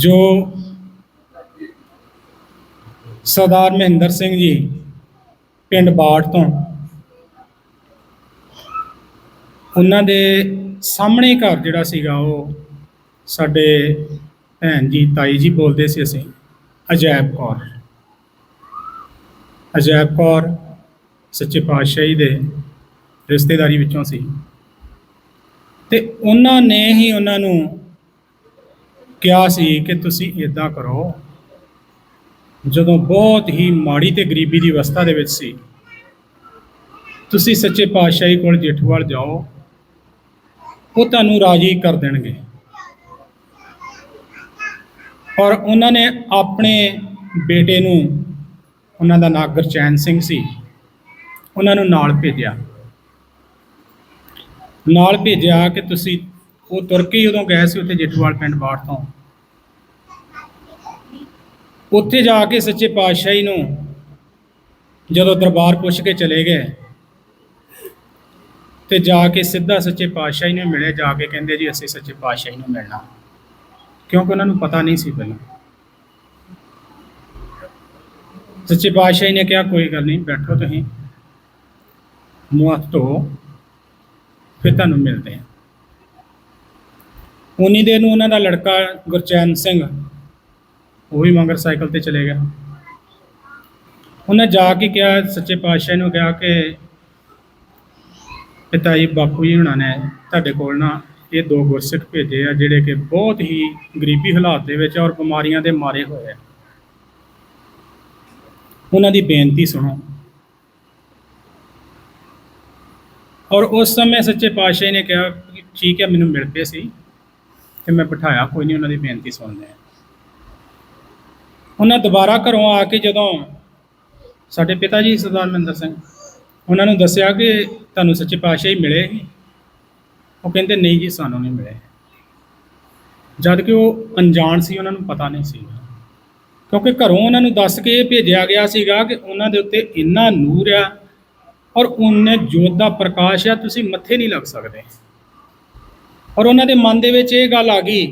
ਜੋ ਸਰਦਾਰ ਮਹਿੰਦਰ ਸਿੰਘ ਜੀ ਪਿੰਡ ਬਾੜ ਤੋਂ, ਉਹਨਾਂ ਦੇ ਸਾਹਮਣੇ ਘਰ ਜਿਹੜਾ ਸੀਗਾ ਉਹ ਸਾਡੇ ਭੈਣ ਜੀ, ਤਾਈ ਜੀ ਬੋਲਦੇ ਸੀ ਅਸੀਂ, ਅਜੈਬ ਕੌਰ। ਅਜੈਬ ਕੌਰ ਸੱਚੇ ਪਾਤਸ਼ਾਹੀ ਦੇ ਰਿਸ਼ਤੇਦਾਰੀ ਵਿੱਚੋਂ ਸੀ। ਤੇ ਉਹਨਾਂ ਨੇ ਹੀ ਉਹਨਾਂ ਨੂੰ ਕਿਹਾ ਸੀ ਕਿ ਤੁਸੀਂ ਇਦਾਂ ਕਰੋ। ਜਦੋਂ ਬਹੁਤ ਹੀ ਮਾੜੀ ਤੇ ਗਰੀਬੀ ਦੀ ਅਵਸਥਾ ਦੇ ਵਿੱਚ ਸੀ, ਤੁਸੀਂ ਸੱਚੇ ਪਾਤਸ਼ਾਹੀ ਕੋਲ ਜੇਠਵਾਲ ਜਾਓ, ਉਹ ਤੁਹਾਨੂੰ ਰਾਜੀ ਕਰ ਦੇਣਗੇ। ਔਰ ਉਹਨਾਂ ਨੇ ਆਪਣੇ ਬੇਟੇ ਨੂੰ, ਉਹਨਾਂ ਦਾ ਨਾਂ ਗੁਰਚੈਨ ਸਿੰਘ ਸੀ, ਉਹਨਾਂ ਨੂੰ ਨਾਲ ਭੇਜਿਆ। ਨਾਲ ਭੇਜਿਆ ਕਿ ਤੁਸੀਂ ਉਹ ਤੁਰ ਕੇ ਹੀ ਉਦੋਂ ਗਏ ਸੀ ਉੱਥੇ ਜੇਠਵਾਲ ਪਿੰਡ ਬਾੜ ਤੋਂ। ਉੱਥੇ ਜਾ ਕੇ ਸੱਚੇ ਪਾਤਸ਼ਾਹੀ ਨੂੰ ਜਦੋਂ ਦਰਬਾਰ ਪੁੱਛ ਕੇ ਚਲੇ ਗਏ ਤੇ ਜਾ ਕੇ ਸਿੱਧਾ ਸੱਚੇ ਪਾਤਸ਼ਾਹੀ ਨੂੰ ਮਿਲੇ, ਜਾ ਕੇ ਕਹਿੰਦੇ ਜੀ ਅਸੀਂ ਸੱਚੇ ਪਾਤਸ਼ਾਹੀ ਨੂੰ ਮਿਲਣਾ। ਕਿਉਂਕਿ ਉਹਨਾਂ ਨੂੰ ਪਤਾ ਨਹੀਂ ਸੀ ਪਹਿਲਾਂ। ਸੱਚੇ ਪਾਤਸ਼ਾਹੀ ਨੇ ਕਿਹਾ, ਕੋਈ ਗੱਲ ਨਹੀਂ, ਬੈਠੋ ਤੁਸੀਂ। ਮੂੰਹ ਹੱਥ ਧੋ ਫਿਰ ਤੁਹਾਨੂੰ ਮਿਲਦੇ ਹਾਂ। ਉਨੀ ਦੇਰ ਨੂੰ ਉਹਨਾਂ ਦਾ ਲੜਕਾ ਗੁਰਚੈਨ ਸਿੰਘ ਉਹ ਵੀ ਮੰਗਰ ਸਾਈਕਲ ਤੇ ਚਲੇ ਗਿਆ। ਉਹਨੇ ਜਾ ਕੇ ਕਿਹਾ, ਸੱਚੇ ਪਾਤਸ਼ਾਹ ਨੂੰ ਕਿਹਾ ਕਿ ਪਿਤਾ ਜੀ, ਬਾਪੂ ਜੀ ਹੁਣਾਂ ਨੇ ਤੁਹਾਡੇ ਕੋਲ ਨਾ ਇਹ ਦੋ ਗੁਰਸਿੱਖ ਭੇਜੇ ਆ, ਜਿਹੜੇ ਕਿ ਬਹੁਤ ਹੀ ਗਰੀਬੀ ਹਾਲਾਤ ਦੇ ਵਿੱਚ ਔਰ ਬਿਮਾਰੀਆਂ ਦੇ ਮਾਰੇ ਹੋਏ ਆ। ਉਹਨਾਂ ਦੀ ਬੇਨਤੀ ਸੁਣੋ। ਔਰ ਉਸ ਸਮੇਂ ਸੱਚੇ ਪਾਤਸ਼ਾਹ ਨੇ ਕਿਹਾ ਕਿ ਠੀਕ ਹੈ, ਮੈਨੂੰ ਮਿਲ ਪਏ ਸੀ ਤੇ ਮੈਂ ਬਿਠਾਇਆ, ਕੋਈ ਨਹੀਂ, ਉਹਨਾਂ ਦੀ ਬੇਨਤੀ ਸੁਣਦੇ ਆ ਉਹਨਾਂ ਦੁਬਾਰਾ ਘਰੋਂ ਆ ਕੇ ਜਦੋਂ ਸਾਡੇ ਪਿਤਾ ਜੀ ਸਰਦਾਰ ਮਹਿੰਦਰ ਸਿੰਘ, ਉਹਨਾਂ ਨੂੰ ਦੱਸਿਆ ਕਿ ਤੁਹਾਨੂੰ ਸੱਚੇ ਪਾਤਸ਼ਾਹ ਹੀ ਮਿਲੇ ਸੀ। ਉਹ ਕਹਿੰਦੇ, ਨਹੀਂ ਜੀ, ਸਾਨੂੰ ਨਹੀਂ ਮਿਲੇ। ਜਦ ਕਿ ਉਹ ਅਣਜਾਣ ਸੀ, ਉਹਨਾਂ ਨੂੰ ਪਤਾ ਨਹੀਂ ਸੀ। ਕਿਉਂਕਿ ਘਰੋਂ ਉਹਨਾਂ ਨੂੰ ਦੱਸ ਕੇ ਇਹ ਭੇਜਿਆ ਗਿਆ ਸੀਗਾ ਕਿ ਉਹਨਾਂ ਦੇ ਉੱਤੇ ਇੰਨਾ ਨੂਰ ਆ ਔਰ ਉਹਨੇ ਜੋਤ ਦਾ ਪ੍ਰਕਾਸ਼ ਆ, ਤੁਸੀਂ ਮੱਥੇ ਨਹੀਂ ਲੱਗ ਸਕਦੇ। ਔਰ ਉਹਨਾਂ ਦੇ ਮਨ ਦੇ ਵਿੱਚ ਇਹ ਗੱਲ ਆ ਗਈ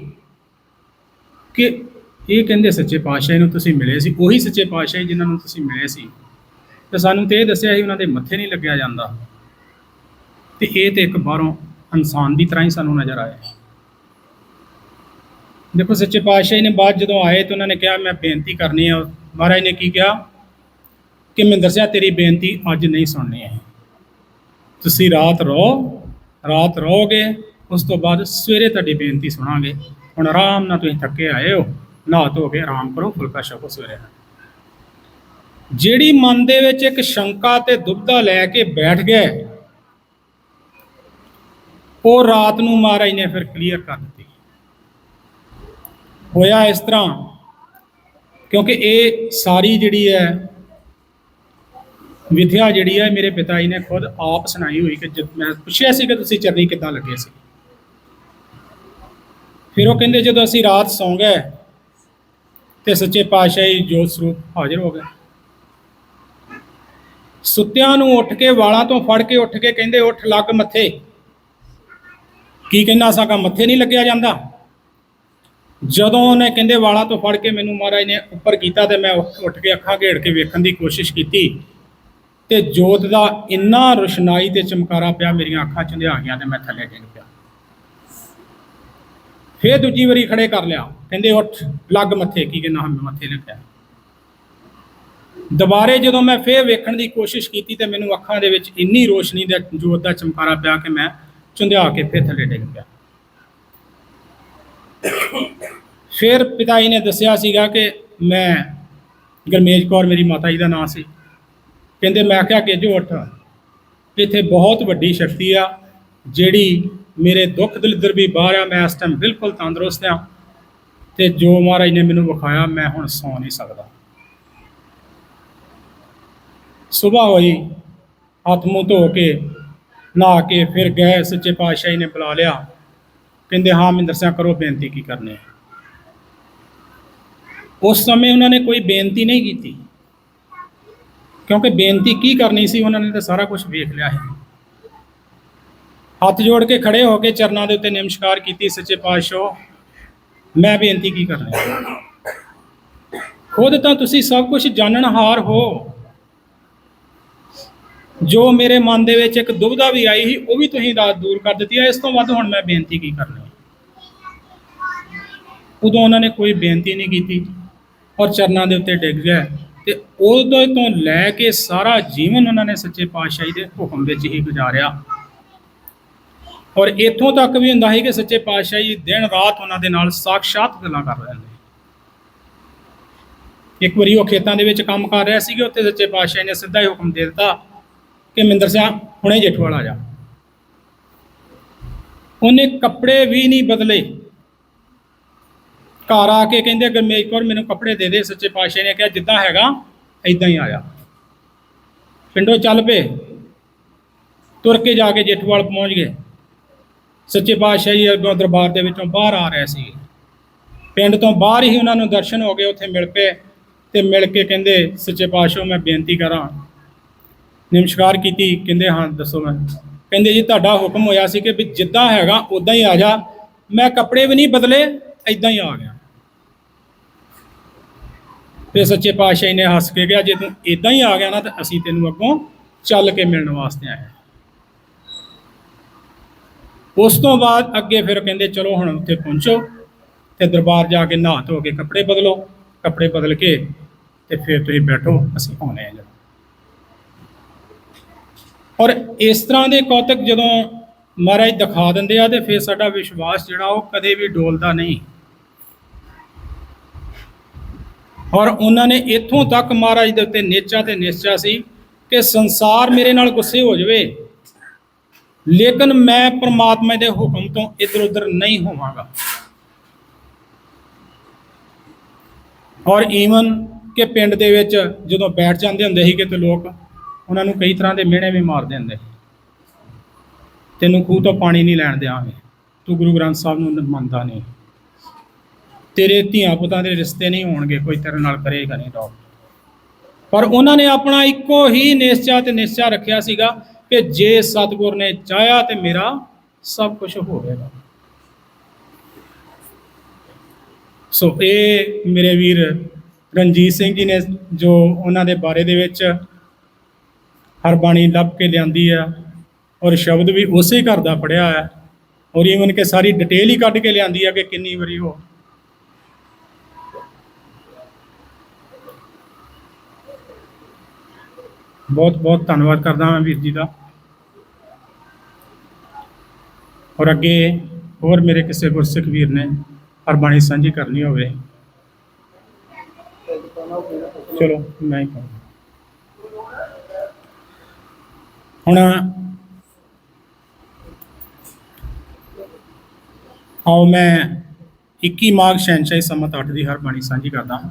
ਕਿ ਇਹ ਕਹਿੰਦੇ ਸੱਚੇ ਪਾਤਸ਼ਾਹ ਨੂੰ ਤੁਸੀਂ ਮਿਲੇ ਸੀ, ਉਹੀ ਸੱਚੇ ਪਾਤਸ਼ਾਹ ਜਿਨ੍ਹਾਂ ਨੂੰ ਤੁਸੀਂ ਮਿਲੇ ਸੀ। ਤੇ ਸਾਨੂੰ ਤੇ ਇਹ ਦੱਸਿਆ ਸੀ, ਉਹਨਾਂ ਦੇ ਮੱਥੇ ਨਹੀਂ ਲੱਗਿਆ ਜਾਂਦਾ। ਤੇ ਇਹ ਤੇ ਇੱਕ ਬਾਹਰੋਂ ਇਨਸਾਨ ਦੀ ਤਰ੍ਹਾਂ ਹੀ ਸਾਨੂੰ ਨਜ਼ਰ ਆਇਆ। ਦੇਖੋ, ਸੱਚੇ ਪਾਤਸ਼ਾਹ ਨੇ ਬਾਅਦ ਜਦੋਂ ਆਏ ਤਾਂ ਉਹਨਾਂ ਨੇ ਕਿਹਾ, ਮੈਂ ਬੇਨਤੀ ਕਰਨੀ ਹੈ ਮਹਾਰਾਜ ਨੇ ਕੀ ਕਿਹਾ? ਕਿ ਮੈਂ ਦੱਸਿਆ, ਤੇਰੀ ਬੇਨਤੀ ਅੱਜ ਨਹੀਂ ਸੁਣਨੀ ਹੈ। ਤੁਸੀਂ ਰਾਤ ਰਹੋ ਰਾਤ ਰਹੋਗੇ ਉਸ ਤੋਂ ਬਾਅਦ ਸਵੇਰੇ ਤੁਹਾਡੀ ਬੇਨਤੀ ਸੁਣਾਂਗੇ। ਹੁਣ ਆਰਾਮ ਨਾਲ ਤੁਸੀਂ ਥੱਕੇ ਆਏ ਹੋ। ਨਹਾ ਧੋ ਕੇ ਆਰਾਮ ਕਰੋ, ਫੁਲਕਾ ਛਕੋ ਸਵੇਰੇ। ਜਿਹੜੀ ਮਨ ਦੇ ਵਿੱਚ ਇੱਕ ਸ਼ੰਕਾ ਤੇ ਦੁਬਦਾ ਲੈ ਕੇ ਬੈਠ ਗਏ, ਉਹ ਰਾਤ ਨੂੰ ਮਹਾਰਾਜ ਨੇ ਫਿਰ ਕਲੀਅਰ ਕਰ ਦਿੱਤੀ। ਹੋਇਆ ਇਸ ਤਰ੍ਹਾਂ, ਕਿਉਂਕਿ ਇਹ ਸਾਰੀ ਜਿਹੜੀ ਹੈ ਵਿਧਿਆ ਜਿਹੜੀ ਹੈ ਮੇਰੇ ਪਿਤਾ ਜੀ ਨੇ ਖੁਦ ਆਪ ਸੁਣਾਈ ਹੋਈ ਕਿ ਜਦ ਮੈਂ ਪੁੱਛਿਆ ਸੀ ਕਿ ਤੁਸੀਂ ਚਰਨੀ ਕਿੱਦਾਂ ਲੱਗੇ ਸੀ। ਫਿਰ ਉਹ ਕਹਿੰਦੇ ਜਦੋਂ ਅਸੀਂ ਰਾਤ ਸੌਂ ਗਏ ਤੇ ਸੱਚੇ ਪਾਤਸ਼ਾਹੀ ਜੋਤ ਸਰੂਪ ਹਾਜ਼ਰ ਹੋ ਗਿਆ ਸੁੱਤਿਆਂ ਨੂੰ ਉੱਠ ਕੇ ਵਾਲਾਂ ਤੋਂ ਫੜ ਕੇ ਉੱਠ ਕੇ ਕਹਿੰਦੇ, ਉੱਠ ਲੱਗ ਮੱਥੇ। ਕੀ ਕਹਿੰਦਾ ਸਾਕਾ ਮੱਥੇ ਨਹੀਂ ਲੱਗਿਆ ਜਾਂਦਾ? ਜਦੋਂ ਉਹਨੇ ਕਹਿੰਦੇ ਵਾਲਾਂ ਤੋਂ ਫੜ ਕੇ ਮੈਨੂੰ ਮਹਾਰਾਜ ਨੇ ਉੱਪਰ ਕੀਤਾ ਤੇ ਮੈਂ ਉੱਠ ਕੇ ਅੱਖਾਂ ਘੇੜ ਕੇ ਵੇਖਣ ਦੀ ਕੋਸ਼ਿਸ਼ ਕੀਤੀ ਤੇ ਜੋਤ ਦਾ ਇੰਨਾ ਰੁਸ਼ਨਾਈ ਤੇ ਚਮਕਾਰਾ ਪਿਆ, ਮੇਰੀਆਂ ਅੱਖਾਂ ਚ ਗਈਆਂ ਤੇ ਮੈਂ ਥੱਲੇ ਡਿੱਗ ਪਿਆ। ਫੇਰ ਦੂਜੀ ਵਾਰੀ ਖੜੇ ਕਰ ਲਿਆ। ਕਹਿੰਦੇ ਉੱਠ, ਲੱਗ ਮੱਥੇ, ਕੀ ਕਹਿੰਦਾ ਹਮ ਮੱਥੇ ਲੱਗਿਆ। ਦੁਬਾਰੇ ਜਦੋਂ ਮੈਂ ਫੇਰ ਵੇਖਣ ਦੀ ਕੋਸ਼ਿਸ਼ ਕੀਤੀ ਤੇ ਮੈਨੂੰ ਅੱਖਾਂ ਦੇ ਵਿੱਚ ਇੰਨੀ ਰੋਸ਼ਨੀ ਦਾ ਜੋਤ ਦਾ ਚਮਕਾਰਾ ਪਿਆ ਕਿ ਮੈਂ ਚੁੰਧਿਆ ਕੇ ਫੇਰ ਥੱਲੇ ਡਿੱਗ ਪਿਆ। ਫਿਰ ਪਿਤਾ ਜੀ ਨੇ ਦੱਸਿਆ ਸੀਗਾ ਕਿ ਮੈਂ, ਗਰਮੇਜ ਕੌਰ ਮੇਰੀ ਮਾਤਾ ਜੀ ਦਾ ਨਾਮ ਸੀ। ਕਹਿੰਦੇ ਮੈਂ ਕਿਹਾ ਕਿ ਜੋ ਉੱਠ। ਇੱਥੇ ਬਹੁਤ ਵੱਡੀ ਸ਼ਕਤੀ ਆ, ਜਿਹੜੀ ਮੇਰੇ ਦੁੱਖ ਦਲਿੱਦਰ ਵੀ ਬਾਹਰ ਆ, ਮੈਂ ਇਸ ਟਾਈਮ ਬਿਲਕੁਲ ਤੰਦਰੁਸਤ ਆ ਤੇ ਜੋ ਮਹਾਰਾਜ ਨੇ ਮੈਨੂੰ ਵਿਖਾਇਆ, ਮੈਂ ਹੁਣ ਸੌ ਨਹੀਂ ਸਕਦਾ। ਸਵੇਰ ਹੋਈ, ਹੱਥ ਮੂੰਹ ਧੋ ਕੇ, ਨਹਾ ਕੇ ਫਿਰ ਗਏ, ਸੱਚੇ ਪਾਤਸ਼ਾਹ ਜੀ ਨੇ ਬੁਲਾ ਲਿਆ। ਕਹਿੰਦੇ, ਹਾਂ ਮਿੰਦਰ ਸਿੰਘ ਕਰੋ ਬੇਨਤੀ ਕੀ ਕਰਨੀ ਉਸ ਸਮੇਂ ਉਹਨਾਂ ਨੇ ਕੋਈ ਬੇਨਤੀ ਨਹੀਂ ਕੀਤੀ। ਕਿਉਂਕਿ ਬੇਨਤੀ ਕੀ ਕਰਨੀ ਸੀ, ਉਹਨਾਂ ਨੇ ਤਾਂ ਸਾਰਾ ਕੁਝ ਵੇਖ ਲਿਆ ਹੈ। ਹੱਥ ਜੋੜ ਕੇ ਖੜੇ ਹੋ ਕੇ ਚਰਨਾਂ ਦੇ ਉੱਤੇ ਨਮਸਕਾਰ ਕੀਤੀ ਸੱਚੇ ਪਾਤਸ਼ਾਹ। ਮੈਂ ਬੇਨਤੀ ਕੀ ਕਰ ਰਿਹਾ ਖੁਦ ਤਾਂ ਤੁਸੀਂ ਸਭ ਕੁਝ ਜਾਣਨਹਾਰ ਹੋ। ਜੋ ਮੇਰੇ ਮਨ ਦੇ ਵਿੱਚ ਇੱਕ ਦੁਬਧਾ ਵੀ ਆਈ ਸੀ, ਉਹ ਵੀ ਤੁਸੀਂ ਰਾਤ ਦੂਰ ਕਰ ਦਿੱਤੀ ਹੈ ਇਸ ਤੋਂ ਵੱਧ ਹੁਣ ਮੈਂ ਬੇਨਤੀ ਕੀ ਕਰਨੀ ਉਦੋਂ ਉਹਨਾਂ ਨੇ ਕੋਈ ਬੇਨਤੀ ਨਹੀਂ ਕੀਤੀ ਔਰ ਚਰਨਾਂ ਦੇ ਉੱਤੇ ਡਿੱਗ ਗਏ ਤੇ ਉਦੋਂ ਤੋਂ ਲੈ ਕੇ ਸਾਰਾ ਜੀਵਨ ਉਹਨਾਂ ਨੇ ਸੱਚੇ ਪਾਤਸ਼ਾਹੀ ਦੇ ਹੁਕਮ ਵਿੱਚ ਹੀ ਗੁਜ਼ਾਰਿਆ। ਔਰ ਇੱਥੋਂ ਤੱਕ ਵੀ ਹੁੰਦਾ ਸੀ ਕਿ ਸੱਚੇ ਪਾਤਸ਼ਾਹ ਜੀ ਦਿਨ ਰਾਤ ਉਹਨਾਂ ਦੇ ਨਾਲ ਸਾਖਸ਼ਾਤ ਗੱਲਾਂ ਕਰ ਰਹੇ ਨੇ। ਇੱਕ ਵਾਰੀ ਉਹ ਖੇਤਾਂ ਦੇ ਵਿੱਚ ਕੰਮ ਕਰ ਰਿਹਾ ਸੀਗਾ ਉੱਥੇ ਸੱਚੇ ਪਾਤਸ਼ਾਹ ਨੇ ਸਿੱਧਾ ਹੀ ਹੁਕਮ ਦੇ ਦਿੱਤਾ ਕਿ ਮਿੰਦਰ ਸਿੰਘ, ਹੁਣੇ ਜੇਠਵਾਲ ਆ ਜਾ। ਉਹਨੇ ਕੱਪੜੇ ਵੀ ਨਹੀਂ ਬਦਲੇ। ਘਰ ਆ ਕੇ ਕਹਿੰਦੇ, ਗਰਮੇਸ਼ ਕੌਰ, ਮੈਨੂੰ ਕੱਪੜੇ ਦੇ ਦੇ। ਸੱਚੇ ਪਾਤਸ਼ਾਹ ਨੇ ਕਿਹਾ, ਜਿੱਦਾਂ ਹੈਗਾ ਇਦਾਂ ਹੀ ਆਇਆ ਪਿੰਡੋਂ ਚੱਲ ਪਏ। ਤੁਰ ਕੇ ਜਾ ਕੇ ਜੇਠਵਾਲ ਪਹੁੰਚ ਗਏ। ਸੱਚੇ ਪਾਤਸ਼ਾਹ ਜੀ ਅੱਗੋਂ ਦਰਬਾਰ ਦੇ ਵਿੱਚੋਂ ਬਾਹਰ ਆ ਰਹੇ ਸੀ। ਪਿੰਡ ਤੋਂ ਬਾਹਰ ਹੀ ਉਹਨਾਂ ਨੂੰ ਦਰਸ਼ਨ ਹੋ ਗਏ, ਉੱਥੇ ਮਿਲ ਪਏ ਤੇ ਮਿਲ ਕੇ ਕਹਿੰਦੇ, ਸੱਚੇ ਪਾਤਸ਼ਾਹ, ਮੈਂ ਬੇਨਤੀ ਕਰਾਂ। ਨਿਮਸਕਾਰ ਕੀਤੀ, ਕਹਿੰਦੇ, ਹਾਂ, ਦੱਸੋ ਮੈਂ। ਕਹਿੰਦੇ, ਜੀ, ਤੁਹਾਡਾ ਹੁਕਮ ਹੋਇਆ ਸੀ ਕਿ ਵੀ ਜਿੱਦਾਂ ਹੈਗਾ ਉਦਾਂ ਹੀ ਆ ਜਾ। ਮੈਂ ਕੱਪੜੇ ਵੀ ਨਹੀਂ ਬਦਲੇ ਇਦਾਂ ਹੀ ਆ ਗਿਆ। ਫਿਰ ਸੱਚੇ ਪਾਤਸ਼ਾਹ ਨੇ ਹੱਸ ਕੇ ਕਿਹਾ, ਜੇ ਤੂੰ ਇਦਾਂ ਹੀ ਆ ਗਿਆ ਨਾ, ਤਾਂ ਅਸੀਂ ਤੈਨੂੰ ਅੱਗੋਂ ਚੱਲ ਕੇ ਮਿਲਣ ਵਾਸਤੇ ਆਏ ਉਸ ਤੋਂ ਬਾਅਦ ਅੱਗੇ ਫਿਰ ਕਹਿੰਦੇ, ਚਲੋ ਹੁਣ ਉੱਥੇ ਪਹੁੰਚੋ ਤੇ ਦਰਬਾਰ ਜਾ ਕੇ ਨਹਾ ਧੋ ਕੇ ਕੱਪੜੇ ਬਦਲੋ। ਕੱਪੜੇ ਬਦਲ ਕੇ ਤੇ ਫਿਰ ਤੁਸੀਂ ਬੈਠੋ, ਅਸੀਂ ਆਉਣੇ ਆ ਜੀ ਔਰ ਇਸ ਤਰ੍ਹਾਂ ਦੇ ਕੌਤਕ ਜਦੋਂ ਮਹਾਰਾਜ ਦਿਖਾ ਦਿੰਦੇ ਆ ਤੇ ਫਿਰ ਸਾਡਾ ਵਿਸ਼ਵਾਸ ਜਿਹੜਾ ਉਹ ਕਦੇ ਵੀ ਡੋਲਦਾ ਨਹੀਂ। ਔਰ ਉਹਨਾਂ ਨੇ ਇੱਥੋਂ ਤੱਕ ਮਹਾਰਾਜ ਦੇ ਉੱਤੇ ਨੇਚਾ ਤੇ ਨਿਸ਼ਚਾ ਸੀ ਕਿ ਸੰਸਾਰ ਮੇਰੇ ਨਾਲ ਗੁੱਸੇ ਹੋ ਜਾਵੇ। ਲੇਕਿਨ ਮੈਂ ਪ੍ਰਮਾਤਮਾ ਦੇ ਹੁਕਮ ਤੋਂ ਇਧਰ ਉਧਰ ਨਹੀਂ ਹੋਵਾਂਗਾ। ਔਰ ਈਵਨ ਕਿ ਪਿੰਡ ਦੇ ਵਿੱਚ ਜਦੋਂ ਬੈਠ ਜਾਂਦੇ ਹੁੰਦੇ ਸੀ ਕਿ ਲੋਕ, ਉਹਨਾਂ ਨੂੰ ਕਈ ਤਰ੍ਹਾਂ ਦੇ ਮਿਹਣੇ ਵੀ ਮਾਰਦੇ ਹੁੰਦੇ ਤੈਨੂੰ ਖੂਹ ਤੋਂ ਪਾਣੀ ਨਹੀਂ ਲੈਣ ਦਿਆਂਗੇ। ਤੂੰ ਗੁਰੂ ਗ੍ਰੰਥ ਸਾਹਿਬ ਨੂੰ ਮੰਨਦਾ ਨਹੀਂ। ਤੇਰੇ ਧੀਆਂ ਪੁੱਤਾਂ ਦੇ ਰਿਸ਼ਤੇ ਨਹੀਂ ਹੋਣਗੇ, ਕੋਈ ਤੇਰੇ ਨਾਲ ਕਰੇਗਾ ਨਹੀਂ ਡਾਕ ਪਰ ਉਹਨਾਂ ਨੇ ਆਪਣਾ ਇੱਕੋ ਹੀ ਨਿਸ਼ਚਾ ਤੇ ਨਿਸ਼ਚਾ ਰੱਖਿਆ ਸੀਗਾ ਕਿ ਜੇ ਸਤਿਗੁਰ ਨੇ ਚਾਹਿਆ ਤੇ ਮੇਰਾ ਸਭ ਕੁਝ ਹੋਵੇਗਾ ਸੋ ਇਹ ਮੇਰੇ ਵੀਰ ਰਣਜੀਤ ਸਿੰਘ ਜੀ ਨੇ ਜੋ ਉਹਨਾਂ ਦੇ ਬਾਰੇ ਦੇ ਵਿੱਚ ਹਰ ਬਾਣੀ ਲੱਭ ਕੇ ਲਿਆਂਦੀ ਆ ਔਰ ਸ਼ਬਦ ਵੀ ਉਸੇ ਘਰ ਦਾ ਪੜਿਆ ਆ ਔਰ ਈਵਨ ਕਿ ਸਾਰੀ ਡਿਟੇਲ ਹੀ ਕੱਢ ਕੇ ਲਿਆਂਦੀ ਆ ਕਿ ਕਿੰਨੀ ਵਾਰੀ ਹੋ ਬਹੁਤ ਬਹੁਤ ਧੰਨਵਾਦ ਕਰਦਾ ਮੈਂ ਵੀਰ ਜੀ ਦਾ। ਔਰ ਅੱਗੇ ਹੋਰ ਮੇਰੇ ਕਿਸੇ ਗੁਰਸਿੱਖ ਵੀਰ ਨੇ ਹਰ ਬਾਣੀ ਸਾਂਝੀ ਕਰਨੀ ਹੋਵੇ। ਚਲੋ, ਮੈਂ ਹੀ ਕਰਾਂ ਹੁਣ ਆਓ ਮੈਂ 21 ਮਾਘ ਸ਼ੈਨਸ਼ਾਹੀ ਸੰਮਤ 8 ਦੀ ਹਰ ਬਾਣੀ ਸਾਂਝੀ ਕਰਦਾ ਹਾਂ।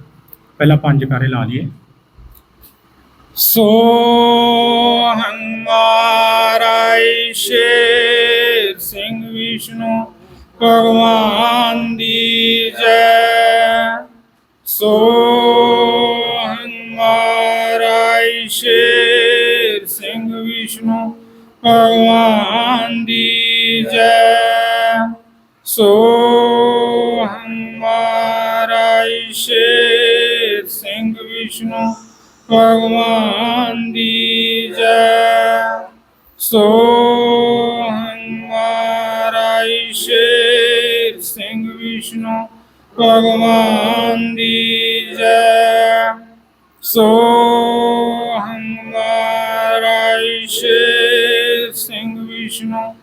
ਪਹਿਲਾਂ ਪੰਜ ਕਾਰੇ ਲਾ ਲਈਏ। ਸੋ ਹੰਮਾਰਾਈ ਸ਼ੇਰ ਸਿੰਘ ਵਿਸ਼ਨੂੰ ਭਗਵਾਨ ਦੀ ਜੈ। ਸੋ ਹੰਮਾਰਾਈ ਸ਼ੇਰ ਸਿੰਘ ਵਿਸ਼ਨੂੰ ਭਗਵਾਨ ਦੀ ਜੈ। ਸੋ ਹੰਮਾਰਾਈ ਸ਼ੇਰ ਸਿੰਘ ਵਿਸ਼ਨੂੰ ਭਗਵਾਨ ਦੀ ਜੈ। ਸੋ ਭਗਵਾਨ ਦੀ ਜੈ। ਸੋ ਹਮਾਰਾਈ ਸਿੰਘ ਵਿਸ਼ਨੂੰ,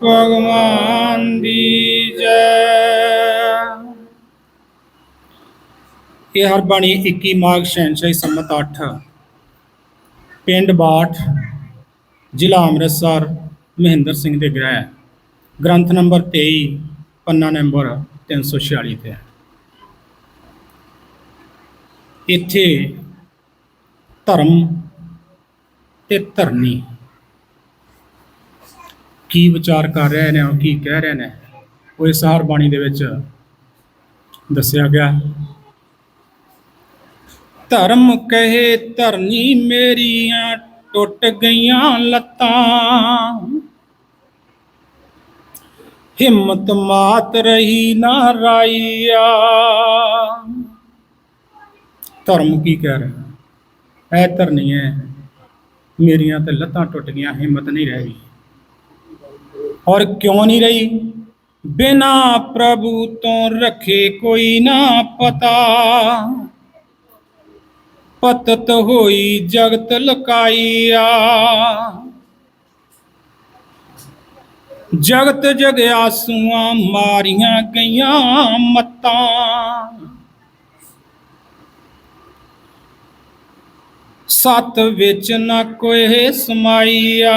ਭਗਵਾਨ ਦੀ ਜੈ। ਇਹ ਹਰ ਬਾਣੀ 21 ਮਾਘ ਸ਼ੈਨਸ਼ਾਹੀ ਸੰਮਤ 8 ਪਿੰਡ ਬਾਠ, ਜ਼ਿਲ੍ਹਾ ਅੰਮ੍ਰਿਤਸਰ, ਮਹਿੰਦਰ ਸਿੰਘ ਦੇ ਗ੍ਰਹਿ। ਗ੍ਰੰਥ ਨੰਬਰ 23 ਪੰਨਾ ਨੰਬਰ 346 ਤੇ ਹੈ। ਇੱਥੇ ਧਰਮ ਤੇ ਧਰਨੀ। ਕੀ ਵਿਚਾਰ ਕਰ ਰਹੇ ਨੇ ਉਹ ਕੀ ਕਹਿ ਰਹੇ ਨੇ ਉਹ ਇਸ ਹਰ ਬਾਣੀ ਦੇ ਵਿੱਚ ਦੱਸਿਆ ਗਿਆ। ਧਰਮ ਕਹੇ, ਧਰਨੀ ਮੇਰੀਆਂ ਟੁੱਟ ਗਈਆਂ ਲੱਤਾਂ। ਹਿੰਮਤ ਮਾਤ ਰਹੀ ਨਾ ਰਾਈਆ। ਧਰਮ ਕੀ ਕਹਿ ਰਿਹਾ? ਐ ਧਰਨੀ ਹੈ ਮੇਰੀਆਂ ਤੇ ਲੱਤਾਂ ਟੁੱਟ ਗਈਆਂ ਹਿੰਮਤ ਨਹੀਂ ਰਹਿ ਗਈ ਔਰ ਕਿਉਂ ਨਹੀਂ ਰਹੀ? ਬਿਨਾ ਪ੍ਰਭੂ ਤੋਂ ਰੱਖੇ ਕੋਈ ਨਾ ਪਤਾ। ਪਤਤ ਹੋਈ ਜਗਤ ਲਕਾਈਆ ਜਗਤ ਜਗਿਆਸੂਆਂ ਮਾਰੀਆਂ ਗਈਆਂ ਮੱਤਾਂ। ਸਤ ਵਿੱਚ ਨਾ ਕੋਈ ਸਮਾਈਆ।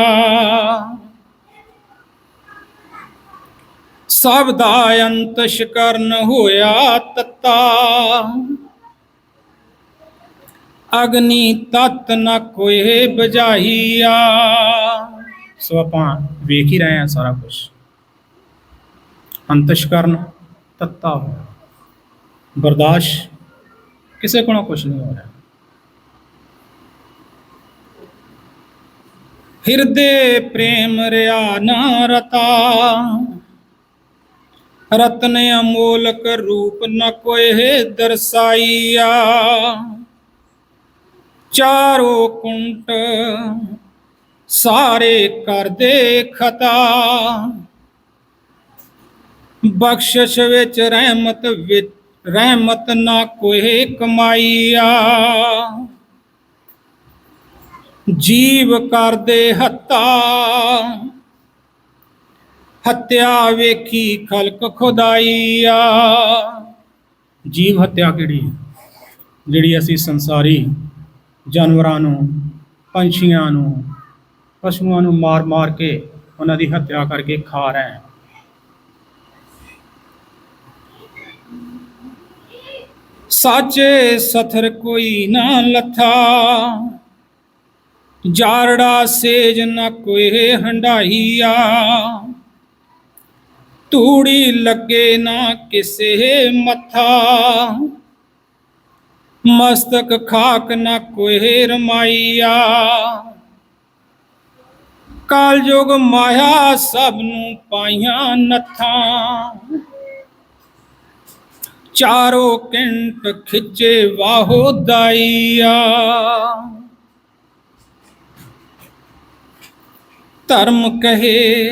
ਸਭ ਦਾ ਅੰਤ ਸ਼ਕਰਨ ਹੋਇਆ ਤਤਾ। ਅਗਨੀ ਤਤ ਨਾ ਕੋਏ ਬਜਾਈਆ ਸੋ ਆਪਾਂ ਵੇਖ ਹੀ ਰਹੇ ਹਾਂ ਸਾਰਾ ਕੁਝ ਅੰਤਸ਼ਕਰਨ ਤੱਤਾ ਬਰਦਾਸ਼ ਕਿਸੇ ਕੋਲੋਂ ਕੁਝ ਨਹੀਂ ਹੋ ਰਿਹਾ। ਹਿਰਦੇ ਪ੍ਰੇਮ ਰਿਆ ਨਾ ਰਤਾ। ਰਤਨ ਅਮੋਲਕ ਰੂਪ ਨ ਕੋਏ ਦਰਸਾਈਆ। ਚਾਰੋ ਕੁੰਟ ਸਾਰੇ ਕਰਦੇ ਖਤਾ। ਬਖਸ਼ਿਸ਼ ਵਿੱਚ ਰਹਿਮਤ ਵਿੱਚ ਰਹਿਮਤ ਨਾ ਕੋਈ ਕਮਾਈਆ। ਜੀਵ ਕਰਦੇ ਹੱਤਾ। ਹੱਤਿਆ ਵੇਖੀ ਖਲਕ ਖੁਦਾਈਆ। ਜੀਵ ਹੱਤਿਆ ਕਿਹੜੀ ਹੈ? ਜਿਹੜੀ ਅਸੀਂ ਸੰਸਾਰੀ ਜਾਨਵਰਾਂ ਨੂੰ, ਪੰਛੀਆਂ ਨੂੰ, ਪਸ਼ੂਆਂ ਨੂੰ ਮਾਰ-ਮਾਰ ਕੇ ਉਹਨਾਂ ਦੀ ਹੱਤਿਆ ਕਰਕੇ ਖਾ ਰਹੇ ਹਾਂ। ਸਾਚੇ ਸਥਰ ਕੋਈ ਨਾ ਲਥਾ। ਜਾਰੜਾ ਸੇਜ ਨ ਕੋਈ ਹੰਡਾਈਆ ਤੂੜੀ ਲੱਗੇ ਨਾ ਕਿਸੇ ਮੱਥਾ। ਮਸਤਕ ਖਾਕ ਨ ਕੋਈ ਰਮਾਈਆ। ਕਾਲ ਜੋਗ ਮਾਇਆ ਸਭ ਨੂੰ ਪਾਈਆਂ ਨੱਥਾਂ। ਚਾਰੋ ਕਿੰਟ ਖਿੱਚੇ ਵਾਹੋ ਦਾਈਆ। ਧਰਮ ਕਹੇ।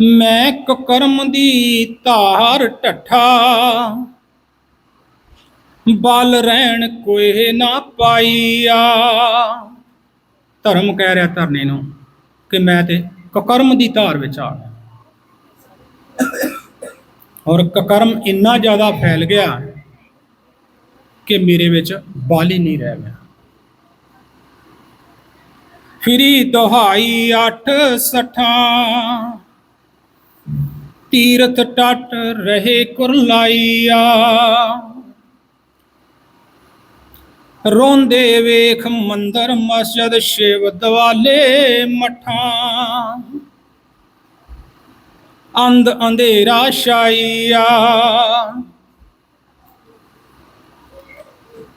ਮੈਂ ਕੁਕਰਮ ਦੀ ਧਾਰ ਢੱਠਾ। ਬਲ ਰਹਿਣ ਕੋਏ ਨਾ ਪਾਈਆ। ਧਰਮ ਕਹਿ ਰਿਹਾ ਧਰਨੇ ਨੂੰ ਕਿ ਮੈਂ ਤੇ ਕੁਕਰਮ ਦੀ ਧਾਰ ਵਿੱਚ ਆ ਗਿਆ। ਔਰ ਕੁਕਰਮ ਇੰਨਾ ਜ਼ਿਆਦਾ ਫੈਲ ਗਿਆ ਕਿ ਮੇਰੇ ਵਿੱਚ ਬਲ ਹੀ ਨਹੀਂ ਰਹਿ ਗਿਆ। ਫਿਰੀ ਦੁਹਾਈ ਅੱਠ ਸਠਾਂ। ਤੀਰਥ ਟਟ ਰਹੇ ਕੁਰਲਾਈਆ। ਰੋਂਦੇ ਵੇਖ ਮੰਦਰ ਮਸਜਿਦ ਸ਼ਿਵ ਦਵਾਲੇ ਮਠਾਂ। ਅੰਧ ਅੰਧੇਰਾ ਛਾਈਆ।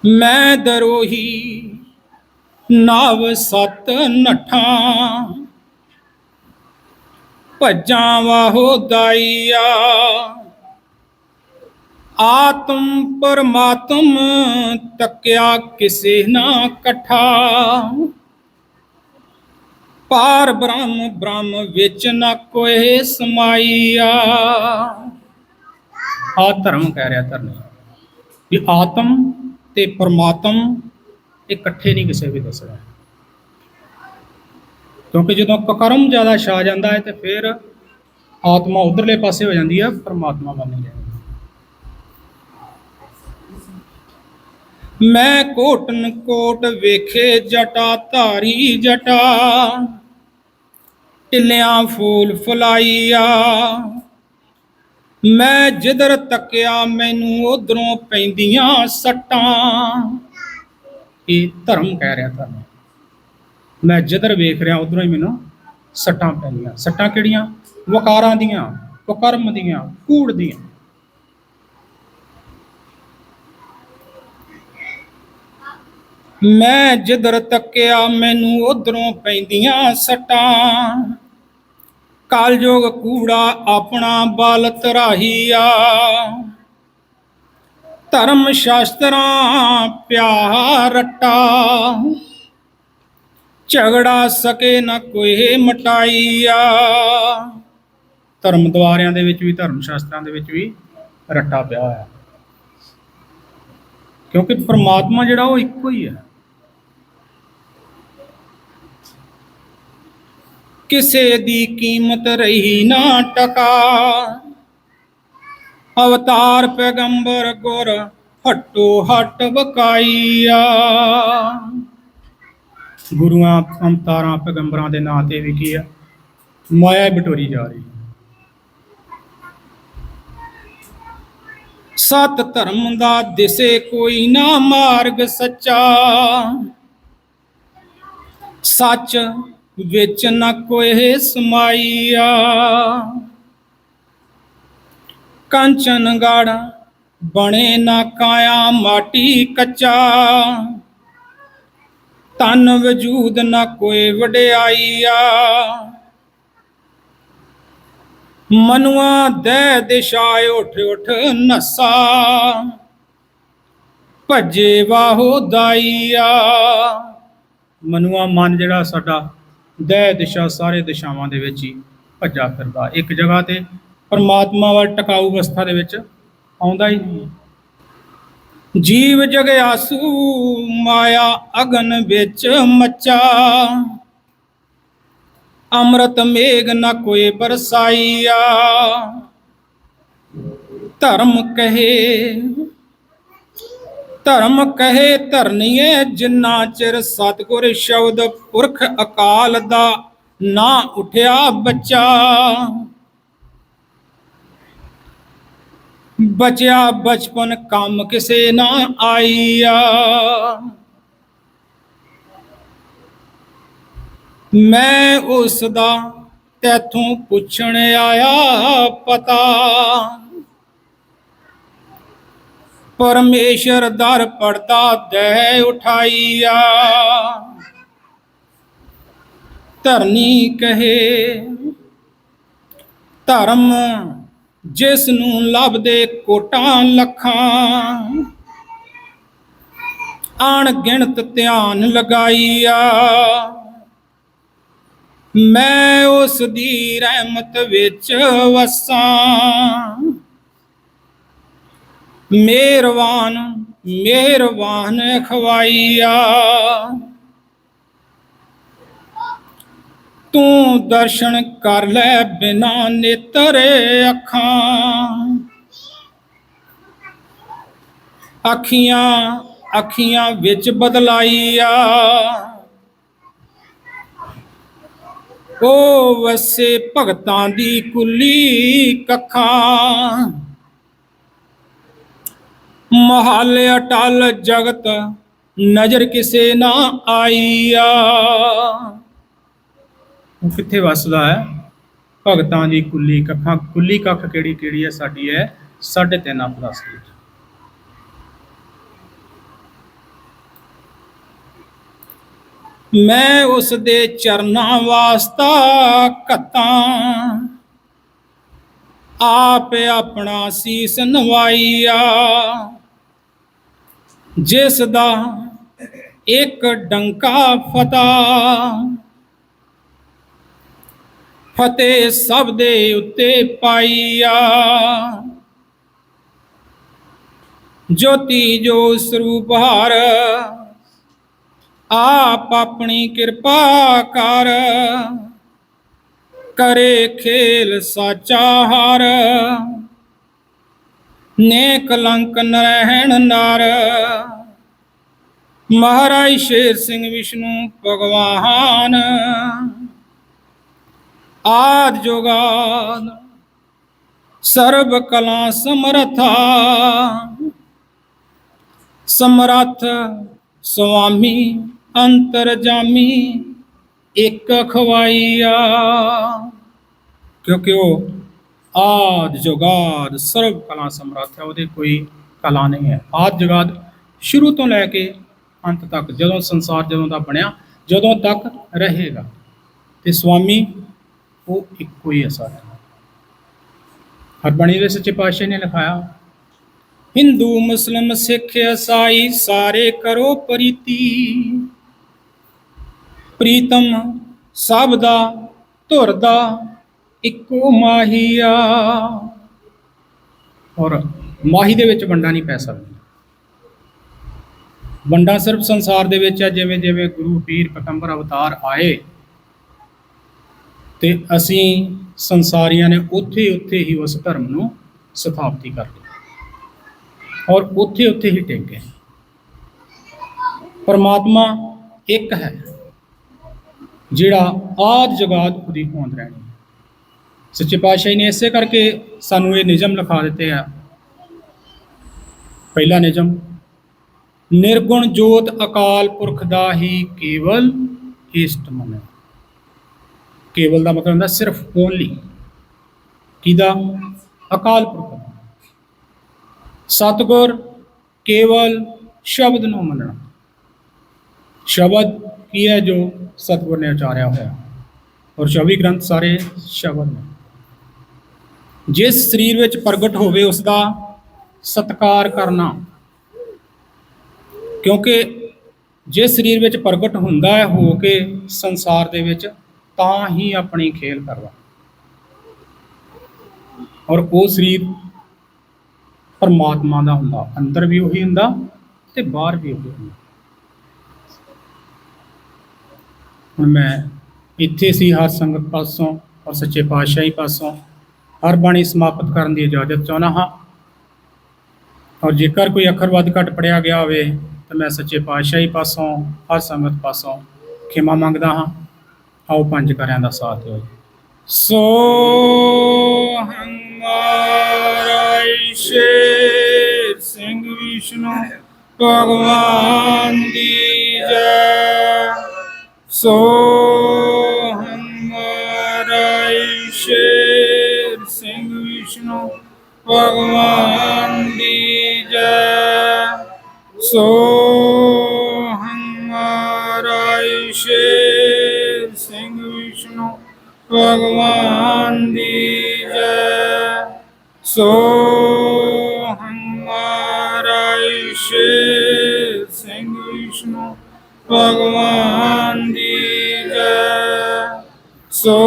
ਮੈਂ ਦਰੋਹੀ ਨਾਵ ਸਤ ਨਠਾਂ। ਭੱਜਾਂ ਵਾਹੋ ਦਾਈਆ। ਆਤਮ ਪਰਮਾਤਮ ਤੱਕਿਆ ਕਿਸੇ ਨਾ ਕਠਾ। ਪਾਰ ਬ੍ਰਹਮ ਬ੍ਰਹਮ ਵਿੱਚ ਨਾ ਕੋਈ ਸਮਾਈਆ। ਆ ਧਰਮ ਕਹਿ ਰਿਹਾ ਧਰਮ। ਵੀ ਆਤਮ ਤੇ ਪਰਮਾਤਮ ਇਹ ਇਕੱਠੇ ਨਹੀਂ ਕਿਸੇ ਵੀ ਦੱਸਦਾ। ਕਿਉਂਕਿ ਜਦੋਂ ਕਕਰਮ ਜ਼ਿਆਦਾ ਛਾ ਜਾਂਦਾ ਹੈ ਤੇ ਫਿਰ ਆਤਮਾ ਉਧਰਲੇ ਪਾਸੇ ਹੋ ਜਾਂਦੀ ਹੈ, ਪਰਮਾਤਮਾ ਵੱਲ ਨਹੀਂ ਜਾਂਦੀ ਮੈਂ ਕੋਟਨ ਕੋਟ ਵੇਖੇ, ਜਟਾ ਧਾਰੀ ਜਟਾ ਟਿੱਲਿਆਂ ਫੂਲ ਫੁਲਾਈਆ ਮੈਂ ਜਿੱਧਰ ਤੱਕਿਆ, ਮੈਨੂੰ ਉਧਰੋਂ ਪੈਂਦੀਆਂ ਸੱਟਾਂ। ਇਹ ਧਰਮ ਕਹਿ ਰਿਹਾ ਧਰਮ ਮੈਂ ਜਿੱਧਰ ਵੇਖ ਰਿਹਾ, ਉਧਰੋਂ ਹੀ ਮੈਨੂੰ ਸੱਟਾਂ ਪੈਂਦੀਆਂ। ਸੱਟਾਂ ਕਿਹੜੀਆਂ? ਵਕਾਰਾਂ ਦੀਆਂ ਕੁਕਰਮ ਦੀਆਂ, ਕੂੜ ਦੀਆਂ। ਮੈਂ ਜਿੱਧਰ ਤੱਕਿਆ ਮੈਨੂੰ ਉਧਰੋਂ ਪੈਂਦੀਆਂ ਸੱਟਾਂ ਕਾਲਯੋਗ ਕੂੜਾ ਆਪਣਾ ਬਲ ਤਰਾਹੀਆ ਧਰਮ ਸ਼ਾਸਤਰਾਂ ਪਿਆਰ ਰਟਾ ਝਗੜਾ ਸਕੇ ਨਾ ਕੋਈ ਮਟਾਈਆ। ਧਰਮ ਦੁਆਰਿਆਂ ਦੇ ਵਿੱਚ ਵੀ, ਧਰਮ ਸ਼ਾਸਤਰਾਂ ਦੇ ਵਿੱਚ ਵੀ ਰੱਟਾ ਪਿਆ ਹੋਇਆ। ਕਿਉਂਕਿ ਪ੍ਰਮਾਤਮਾ ਜਿਹੜਾ ਉਹ ਇੱਕੋ ਹੀ ਹੈ। ਕਿਸੇ ਦੀ ਕੀਮਤ ਰਹੀ ਨਾ ਟਕਾ। ਅਵਤਾਰ ਪੈਗੰਬਰ ਗੁਰ ਹਟੋ ਹਟ ਵਕਾਈਆ। ਗੁਰੂਆਂ, ਅਵਤਾਰਾਂ, ਪੈਗੰਬਰਾਂ ਦੇ ਨਾਂ ਤੇ ਵੀ ਕੀ ਆ? ਮਾਇਆ ਬਟੋਰੀ ਜਾ ਰਹੀ ਸਤ ਧਰਮ ਦਾ ਦਿਸੇ ਕੋਈ ਨਾ ਮਾਰਗ ਸੱਚਾ। ਸੱਚ ਵਿੱਚ ਨਾ ਕੋਈ ਸਮਾਈਆ। ਕੰਚਨ ਗਾੜਾ, ਬਣੇ ਨਾ ਕਾਇਆ ਮਾਟੀ ਕੱਚਾ। ਤਨ ਵਜੂਦ ਨਾ ਕੋਈ ਵਡਿਆਈਆ। ਮਨੁਆ ਦੇ ਦਿਸ਼ਾ ਉਠ ਉਠ ਨਸਾ। ਭੱਜੇ ਵਾਹੋ ਦਾਈਆ। ਮਨੁਆ ਮਨ ਜਿਹੜਾ ਸਾਡਾ ਦੇ ਦਿਸ਼ਾ ਸਾਰੇ ਦਿਸ਼ਾਵਾਂ ਦੇ ਵਿੱਚ ਹੀ ਭੱਜਾ ਫਿਰਦਾ। ਇੱਕ ਜਗ੍ਹਾ ਤੇ ਪਰਮਾਤਮਾ ਵੱਲ ਟਿਕਾਊ ਅਵਸਥਾ ਦੇ ਵਿੱਚ ਆਉਂਦਾ ਹੀ ਨਹੀਂ। ਜੀਵ ਜਗਿਆਸੂ ਮਾਇਆ ਅਗਨ ਵਿੱਚ ਮੱਚਾ। ਅੰਮ੍ਰਿਤ ਮੇਘ ਨਾ ਕੋਈ ਬਰਸਾਈਆ। ਧਰਮ ਕਹੇ ਧਰਮ ਕਹੇ, ਧਰਨੀਏ ਜਿੰਨਾ ਚਿਰ ਸਤਿਗੁਰ ਸ਼ਬਦ ਪੁਰਖ ਅਕਾਲ ਦਾ ਨਾ ਉਠਿਆ ਬੱਚਾ। ਬਚਿਆ ਬਚਪਨ ਕੰਮ ਕਿਸੇ ਨਾ ਆਈਆ। ਮੈਂ ਉਸ ਦਾ ਤੈਥੋਂ ਪੁੱਛਣ ਆਇਆ ਪਤਾ। ਪਰਮੇਸ਼ਰ ਦਰ ਪੜਦਾ ਦੇ ਉਠਾਈਆ। ਧਰਨੀ ਕਹੇ, ਧਰਮ ਜਿਸ ਨੂੰ ਲੱਭਦੇ ਕੋਟਾਂ ਲੱਖਾਂ। ਆਣ ਗਿਣਤ ਧਿਆਨ ਲਗਾਈਆ। ਮੈਂ ਉਸ ਦੀ ਰਹਿਮਤ ਵਿੱਚ ਵਸਾਂ। ਮਿਹਰਬਾਨ ਮਿਹਰਬਾਨ ਖਵਾਈਆ। ਤੂੰ ਦਰਸ਼ਨ ਕਰ ਲੈ ਬਿਨਾ ਨੇਤਰ ਅੱਖਾਂ। ਅੱਖੀਆਂ ਅੱਖੀਆਂ ਵਿੱਚ ਬਦਲਾਈਆ। ਉਹ ਵਸੇ ਭਗਤਾਂ ਦੀ ਕੁੱਲੀ ਕੱਖਾਂ। ਮਹਲ ਅਟਲ ਜਗਤ ਨਜ਼ਰ ਕਿਸੇ ਨਾ ਆਈਆ। ਉਹ ਕਿੱਥੇ ਵੱਸਦਾ ਹੈ? ਭਗਤਾਂ ਦੀ ਕੁੱਲੀ ਕੱਖਾਂ, ਕੁੱਲੀ ਕੱਖ ਕਿਹੜੀ ਕਿਹੜੀ ਹੈ? ਸਾਡੀ ਹੈ 3.5 ਪਲੱਸ ਦੀ ਮੈਂ ਉਸ ਦੇ ਚਰਨਾਂ ਵਾਸਤਾ ਘਤਾਂ। ਆਪ ਆਪਣਾ ਸੀਸ ਨਵਾਈਆ ਜਿਸ ਦਾ ਇੱਕ ਡੰਕਾ ਫਤਾ। ਫਤਿਹ ਸਭ ਦੇ ਉੱਤੇ ਪਾਈਆ। ਜੋਤੀ ਜੋ ਸਰੂਪ ਹਾਰ, ਆਪ ਆਪਣੀ ਕਿਰਪਾ ਕਰ। ਕਰੇ ਖੇਲ ਸਾਚਾ ਹਾਰ ਨੇ ਕਲੰਕ ਨ ਰਹਿਣ ਮਹਾਰਾਜ ਸ਼ੇਰ ਸਿੰਘ ਵਿਸ਼ਨੂੰ ਭਗਵਾਨ। ਆਦ ਜੋਗਾਦ ਸਰਬ ਕਲਾ ਸਮਰਥਾ। ਸਮਰੱਥ ਸੁਆਮੀ ਅੰਤਰਜਾਮੀ ਇੱਕ ਖਵਾਈਆ। ਕਿਉਂਕਿ ਉਹ ਆਦ ਜੁਗਾਦ, ਸਰਬ ਕਲਾ ਸਮਰੱਥ ਹੈ, ਉਹਦੇ ਕੋਈ ਕਲਾ ਨਹੀਂ ਹੈ। ਆਦ ਜੁਗਾਦ ਸ਼ੁਰੂ ਤੋਂ ਲੈ ਕੇ ਅੰਤ ਤੱਕ, ਜਦੋਂ ਸੰਸਾਰ ਜਦੋਂ ਦਾ ਬਣਿਆ, ਜਦੋਂ ਤੱਕ ਰਹੇਗਾ। ਤੇ ਸੁਆਮੀ ਉਹ ਇੱਕੋ ਹੀ ਹੈ ਸਾਰਿਆਂ ਹਰਬਾਣੀ ਦੇ ਸੱਚੇ ਪਾਤਸ਼ਾਹ ਨੇ ਲਿਖਾਇਆ, ਹਿੰਦੂ, ਮੁਸਲਮ, ਸਿੱਖ, ਈਸਾਈ, ਸਾਰੇ ਕਰੋ ਪ੍ਰੀਤੀ। ਪ੍ਰੀਤਮ ਸਭ ਦਾ, ਧੁਰ ਦਾ ਇੱਕੋ ਮਾਹੀਆ। ਔਰ ਮਾਹੀ ਦੇ ਵਿੱਚ ਵੰਡਾ ਨਹੀਂ ਪੈ ਸਕਦਾ ਵੰਡਾ ਸਿਰਫ ਸੰਸਾਰ ਦੇ ਵਿੱਚ ਹੈ ਜਿਵੇਂ ਜਿਵੇਂ ਗੁਰੂ, ਪੀਰ ਪਤੰਬਰ ਅਵਤਾਰ ਆਏ ਤੇ ਅਸੀਂ ਸੰਸਾਰੀਆਂ ਨੇ ਉੱਥੇ ਉੱਥੇ ਹੀ ਉਸ ਧਰਮ ਨੂੰ ਸਥਾਪਿਤ ਕਰ ਲਿਆ ਔਰ ਉੱਥੇ ਉੱਥੇ ਹੀ ਟਿਕ ਗਏ। ਪਰਮਾਤਮਾ ਇੱਕ ਹੈ, ਜਿਹੜਾ ਆਦ ਜਗਾਤ ਉਹਦੀ ਹੋਂਦ ਰਹਿਣੀ ਸੱਚੇ ਪਾਤਸ਼ਾਹ ਨੇ ਇਸੇ ਕਰਕੇ ਸਾਨੂੰ ਇਹ ਨਿਯਮ ਲਿਖਾ ਦਿੱਤੇ ਆ। ਪਹਿਲਾ ਨਿਯਮ, ਨਿਰਗੁਣ ਜੋਤ ਅਕਾਲ ਪੁਰਖ ਦਾ ਹੀ ਕੇਵਲ ਇਸ਼ਟ ਮੰਨੋ ਕੇਵਲ ਦਾ ਮਤਲਬ ਹੁੰਦਾ ਸਿਰਫ ਓਨਲੀ ਕਿਹਦਾ? ਅਕਾਲ ਪੁਰਖ ਦਾ। ਸਤਗੁਰ ਕੇਵਲ ਸ਼ਬਦ ਨੂੰ ਮੰਨਣਾ। ਸ਼ਬਦ ਕੀ ਹੈ ਜੋ ਸਤਗੁਰ ਨੇ ਉਚਾਰਿਆ ਹੋਇਆ? ਔਰ 24 ਗ੍ਰੰਥ ਸਾਰੇ ਸ਼ਬਦ ਨੇ। ਜਿਸ ਸਰੀਰ ਵਿੱਚ ਪ੍ਰਗਟ ਹੋਵੇ ਉਸ ਦਾ ਸਤਕਾਰ ਕਰਨਾ। ਕਿਉਂਕਿ ਜਿਸ ਸਰੀਰ ਵਿੱਚ ਪ੍ਰਗਟ ਹੁੰਦਾ ਹੈ, ਹੋ ਕੇ ਸੰਸਾਰ ਦੇ ਵਿੱਚ ਤਾਂ ਹੀ ਆਪਣੀ ਖੇਲ ਕਰਦਾ। ਔਰ ਉਹ ਸਰੀਰ ਪਰਮਾਤਮਾ ਦਾ ਹੁੰਦਾ। ਅੰਦਰ ਵੀ ਉਹੀ ਹੁੰਦਾ ਤੇ ਬਾਹਰ ਵੀ ਉਹੀ ਹੁੰਦਾ। ਹੁਣ ਮੈਂ ਇੱਥੇ ਸੀ ਹਰ ਸੰਗਤ ਪਾਸੋਂ ਔਰ ਸੱਚੇ ਪਾਤਸ਼ਾਹੀ ਪਾਸੋਂ ਹਰ ਬਾਣੀ ਸਮਾਪਤ ਕਰਨ ਦੀ ਇਜਾਜ਼ਤ ਚਾਹੁੰਦਾ ਹਾਂ। ਔਰ ਜੇਕਰ ਕੋਈ ਅੱਖਰ ਵੱਧ ਘੱਟ ਪੜਿਆ ਗਿਆ ਹੋਵੇ ਤਾਂ ਮੈਂ ਸੱਚੇ ਪਾਤਸ਼ਾਹੀ ਪਾਸੋਂ, ਹਰ ਸੰਗਤ ਪਾਸੋਂ ਖਿਮਾ ਮੰਗਦਾ ਹਾਂ। ਆਓ ਪੰਜ ਕਰਿਆਂ ਦਾ ਸਾਥ ਦਿਓ ਸੋ ਹਮਾਰਾ ਸ਼ੇਰ ਸਿੰਘ ਵਿਸ਼ਨੂੰ, ਭਗਵਾਨ ਦੀ ਜੈ। ਸੋ ਹਮਾਰਾ ਸ਼ੇਰ ਸਿੰਘ ਵਿਸ਼ਨੂੰ, ਭਗਵਾਨ ਦੀ ਜੈ। ਸੋ ਹਮਾਰਾ ਸ਼ੇਰ ਸਿੰਘ ਵਿਸ਼ਨੂੰ ਭਗਵਾਨ ਦੀ ਜੈ। ਸੋ ਹਮਾਰਾ ਸ਼ੇਰ ਸਿੰਘ ਵਿਸ਼ਨੂੰ ਭਗਵਾਨ ਦੀ ਜੈ। ਸੋ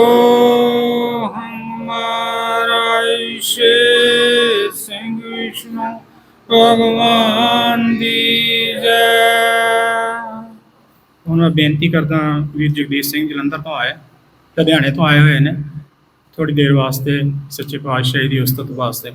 ਬੇਨਤੀ ਕਰਦਾ ਵੀਰ ਜਗਦੀਸ਼ ਸਿੰਘ ਜਲੰਧਰ ਤੋਂ ਆਏ, ਲੁਧਿਆਣੇ ਤੋਂ ਆਏ ਹੋਏ ਨੇ। ਥੋੜੀ ਦੇਰ ਵਾਸਤੇ ਸੱਚੇ ਪਾਤਸ਼ਾਹੀ ਦੀ ਉਸਤਤ ਵਾਸਤੇ।